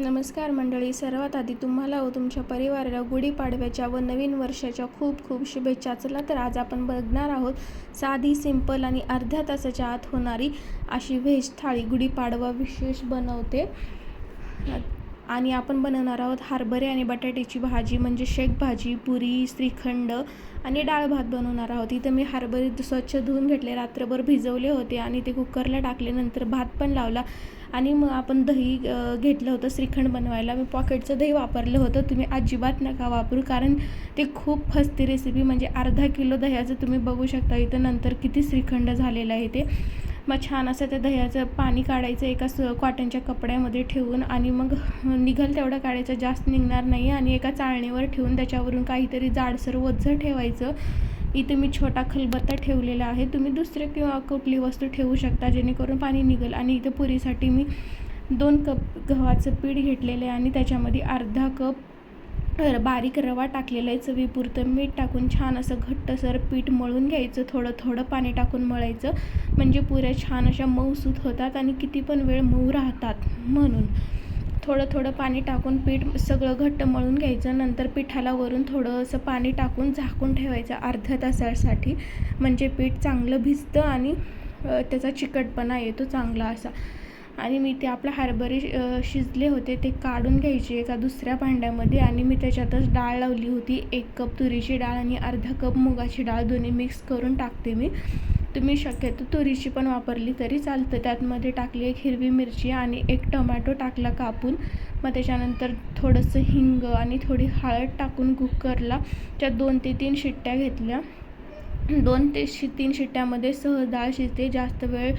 नमस्कार मंडळी सर्वात आधी तुम्हाला व तुमच्या परिवाराला गुढीपाडव्याच्या व नवीन वर्षाच्या खूप खूप शुभेच्छा. चला तर आज आपण बघणार आहोत साधी सिंपल आणि अर्ध्या तासाच्या आत होणारी अशी व्हेज थाळी गुढीपाडवा विशेष बनवते. आणि आपण बनवणार आहोत हरभरे आणि बटाट्याची भाजी म्हणजे शेक भाजी पुरी श्रीखंड आणि डाळ भात बनवणार आहोत. इथं मी हरभरे स्वच्छ धुवून घेतले रात्रभर भिजवले होते आणि ते कुकरला टाकले नंतर भात पण लावला. आणि मग आपण दही घेतलं होतं श्रीखंड बनवायला. मी पॉकेटचं दही वापरलं होतं. तुम्ही अजिबात नका वापरू कारण ते खूप फसती रेसिपी म्हणजे अर्धा किलो दह्याचं तुम्ही बघू शकता इथं नंतर किती श्रीखंड झालेलं आहे ते. मग छान असं त्या दह्याचं पाणी काढायचं एका स कॉटनच्या कपड्यामध्ये ठेवून आणि मग निघल तेवढं काढायचं. जास्त निघणार नाही आणि एका चाळणीवर ठेवून त्याच्यावरून काहीतरी जाडसर ओझं ठेवायचं. इथे मी छोटा खलबत्ता ठेवलेला आहे. तुम्ही दुसरे किंवा कुठली वस्तू ठेवू शकता जेणेकरून पाणी निघेल. आणि इथं पुरीसाठी मी दोन कप गव्हाचं पीठ घेतलेलं आहे आणि त्याच्यामध्ये अर्धा कप बारीक रवा टाकलेला आहे. चवीपुरतं मीठ टाकून छान असं घट्टसर पीठ मळून घ्यायचं. थोडं थोडं पाणी टाकून मळायचं. म्हणजे पुऱ्या छान अशा मऊसूत होतात आणि किती पण वेळ मऊ राहतात म्हणून. थोडं थोडं पाणी टाकून पीठ सगळं घट्ट मळून घ्यायचं. नंतर पिठाला वरून थोडंसं पाणी टाकून झाकून ठेवायचं अर्ध्या तासासाठी. म्हणजे पीठ चांगलं भिजतं आणि त्याचा चिकटपणा येतो चांगला असा. आणि मी ते आपलं हरभरे शिजले होते ते काढून घ्यायचे एका दुसऱ्या भांड्यामध्ये आणि मी त्याच्यातच डाळ लावली होती. एक कप तुरीची डाळ आणि अर्धा कप मुगाची डाळ दोन्ही मिक्स करून टाकते मी. तुम्ही शक्यतो तुरीची पण वापरली तरी चालतं. त्यातमध्ये टाकली एक हिरवी मिरची आणि एक टोमॅटो टाकला कापून. मग त्याच्यानंतर थोडंसं हिंग आणि थोडी हळद टाकून कुकरला त्या दोन ते तीन शिट्ट्या घेतल्या. दोन ते शि तीन शिट्ट्यामध्ये सहज डाळ शिजते. जास्त वेळ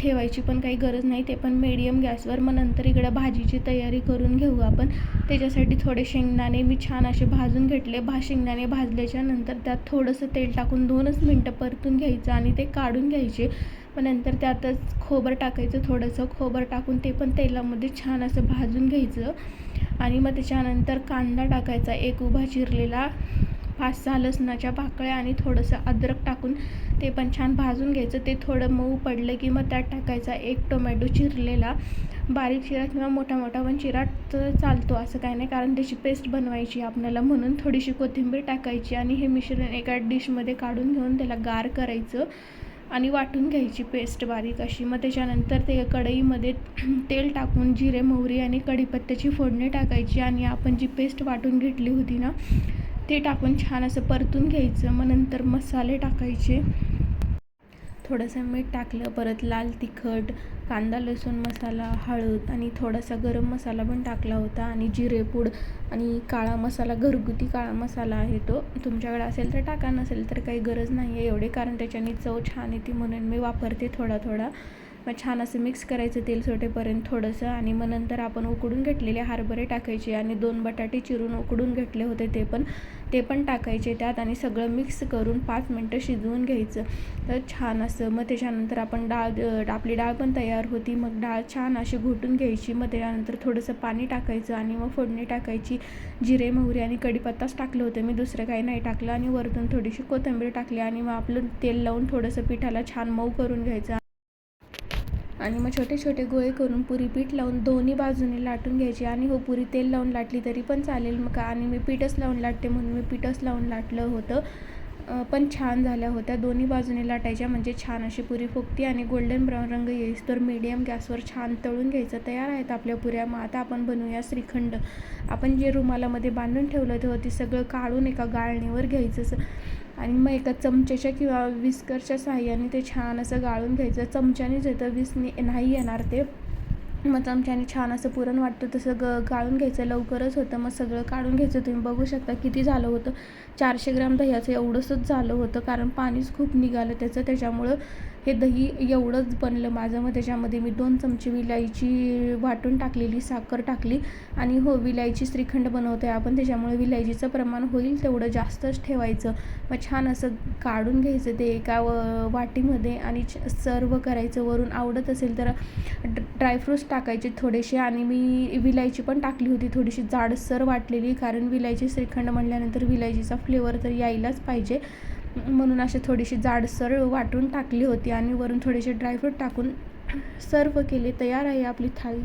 ठेवायची पण काही गरज नाही ते पण मीडियम गॅसवर. मग नंतर इकडं भाजीची तयारी करून घेऊ आपण. त्याच्यासाठी थोडे शेंगदाणे मी छान असे भाजून घेतले. भा शेंगदाणे भाजल्याच्या नंतर त्यात थोडंसं तेल टाकून दोनच मिनटं परतून घ्यायचं आणि ते काढून घ्यायचे. मग नंतर त्यातच खोबर टाकायचं थोडंसं खोबर टाकून ते पण तेलामध्ये छान असं भाजून घ्यायचं. आणि मग त्याच्यानंतर कांदा टाकायचा एक उभा चिरलेला. पाच सहा लसणाच्या पाकळ्या आणि थोडंसं अद्रक टाकून ते पण छान भाजून घ्यायचं. ते थोडं मऊ पडलं की मग त्यात टाकायचा एक टोमॅटो चिरलेला. बारीक चिरा किंवा मोठा मोठा पण चिरा चालतो असं काही नाही. कारण त्याची पेस्ट बनवायची आपल्याला म्हणून थोडीशी कोथिंबीर टाकायची आणि हे मिश्रण एका डिशमध्ये काढून घेऊन त्याला गार करायचं आणि वाटून घ्यायची पेस्ट बारीक अशी. मग त्याच्यानंतर ते कढईमध्ये तेल टाकून जिरे मोहरी आणि कढीपत्त्याची फोडणी टाकायची आणि आपण जी पेस्ट वाटून घेतली होती ना ते टाकून छान असं परतून घ्यायचं. मग नंतर मसाले टाकायचे. थोडंसं मीठ टाकलं परत लाल तिखट कांदा लसूण मसाला हळद आणि थोडासा गरम मसाला पण टाकला होता आणि जिरेपूड आणि काळा मसाला घरगुती काळा मसाला आहे तो. तुमच्याकडे असेल तर टाका नसेल तर काही गरज नाही आहे एवढे कारण त्याच्याने चव छान येते म्हणून मी वापरते थोडा थोडा मग छान असं मिक्स करायचं तेल सोटेपर्यंत थोडंसं आणि मग नंतर आपण उकडून घेतलेले हरभरे टाकायचे आणि दोन बटाटे चिरून उकडून घेतले होते ते पण ते पण टाकायचे त्यात आणि सगळं मिक्स करून पाच मिनटं शिजवून घ्यायचं. तर छान असं मग त्याच्यानंतर आपण डाळ आपली डाळ पण तयार होती मग डाळ छान अशी घोटून घ्यायची मग त्याच्यानंतर थोडंसं पाणी टाकायचं आणि मग फोडणी टाकायची. जिरे मोहरी आणि कढीपत्ताच टाकलं होतं मी दुसरं काही नाही टाकलं आणि वरतून थोडीशी कोथिंबीर टाकली आणि मग आपलं तेल लावून थोडंसं पिठाला छान मऊ करून घ्यायचं आणि मग छोटे छोटे गोळे करून पुरी पीठ लावून दोन्ही बाजूने लाटून घ्यायची. आणि हो पुरी तेल लावून लाटली तरी पण चालेल. मग का आणि मी पीठच लावून लाटते म्हणून मी पीठच लावून लाटलं होतं. पण छान झाल्या होत्या. दोन्ही बाजूने लाटायच्या म्हणजे छान अशी पुरी फुगती आणि गोल्डन ब्राऊन रंग येईस तर मीडियम गॅसवर छान तळून घ्यायचं. तयार आहेत आपल्या पुऱ्या. मग आता आपण बनवूया श्रीखंड. आपण जे रुमालामध्ये बांधून ठेवलं होतं ते सगळं काढून एका गाळणीवर घ्यायचं आणि मग एका चमच्याच्या किंवा विस्करच्या साह्याने ते छान असं गाळून घ्यायचं. चमच्यानेच येतं. विसने नाही येणार ते. मग चमच्याने छान असं पुरण वाटतं तसं ग गाळून घ्यायचं लवकरच होतं. मग सगळं काढून घ्यायचं. तुम्ही बघू शकता किती झालं होतं. चारशे ग्राम दह्याचं एवढंसंच झालं होतं कारण पाणीच खूप निघालं त्याचं. त्याच्यामुळं हे दही एवढंच बनलं माझं. मग त्याच्यामध्ये मी दोन चमचे विलायची वाटून टाकलेली साखर टाकली. आणि हो विलायची श्रीखंड बनवते आपण. त्याच्यामुळे विलायचीचं प्रमाण होईल तेवढं जास्तच ठेवायचं. मग छान असं काढून घ्यायचं ते एका वाटीमध्ये आणि सर्व करायचं. वरून आवडत असेल तर ड्रायफ्रूट्स टाकायचे थोडेसे आणि मी विलायची पण टाकली होती. थोडीशी जाडसर वाटलेली कारण विलायची श्रीखंड म्हणल्यानंतर विलायचीचा फ्लेवर तर यायलाच पाहिजे. म्हणून असे थोडीशी जाडसर वाटून टाकली होती आणि वरून थोडेसे ड्रायफ्रूट टाकून सर्व केले. तयार आहे आपली थाळी.